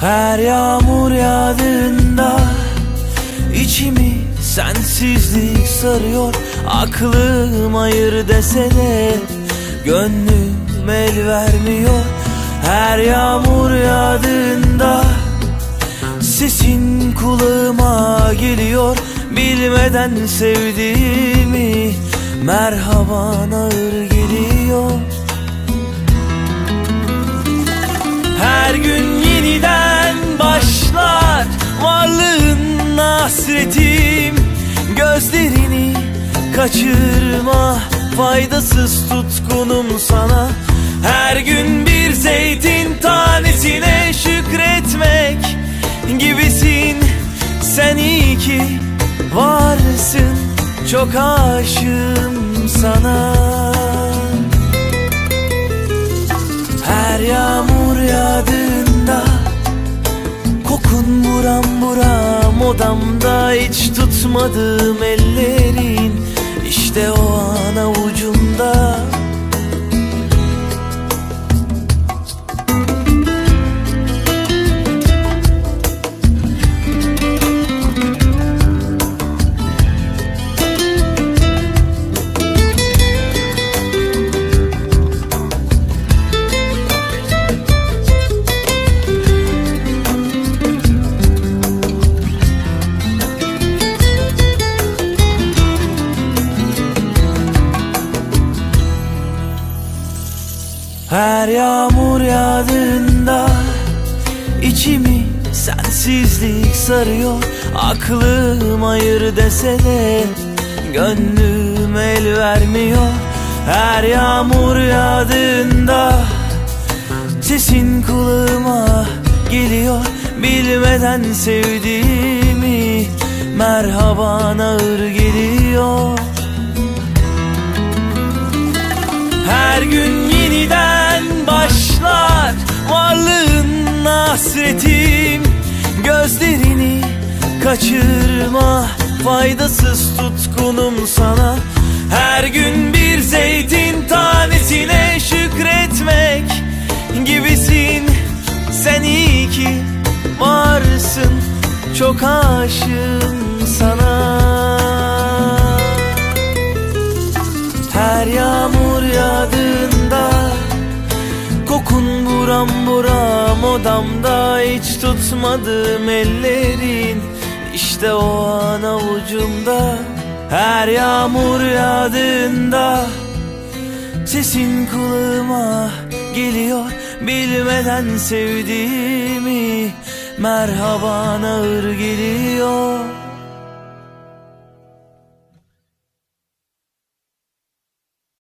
Her yağmur yağdığında içimi sensizlik sarıyor. Aklım hayır dese de gönlüm el vermiyor. Her yağmur yağdığında sesin kulağıma geliyor. Bilmeden sevdiğimi merhaban ağır geliyor hasretim. Gözlerini kaçırma faydasız tutkunum sana. Her gün bir zeytin tanesine şükretmek gibisin. Sen iyi ki varsın çok aşığım sana. Her yağmur yağdığında Kokun buram odamda Hiç tutmadığım ellerin. İşte o an avucumda Her yağmur yağdığında içimi sensizlik sarıyor. Aklım hayır dese de gönlüm el vermiyor. Her yağmur yağdığında sesin kulağıma geliyor. Bilmeden sevdiğimi merhaban ağır geliyor hasretim. Gözlerini kaçırma faydasız tutkunum sana. Her gün bir zeytin tanesine şükretmek gibisin. Sen iyi ki varsın çok aşığım sana. Her yağmur yağdığında Kokun buram buram odamda Hiç tutmadığım ellerin. İşte o an avucumda Her yağmur yağdığında Sesin kulağıma geliyor. Bilmeden sevdiğimi Merhaban ağır geliyor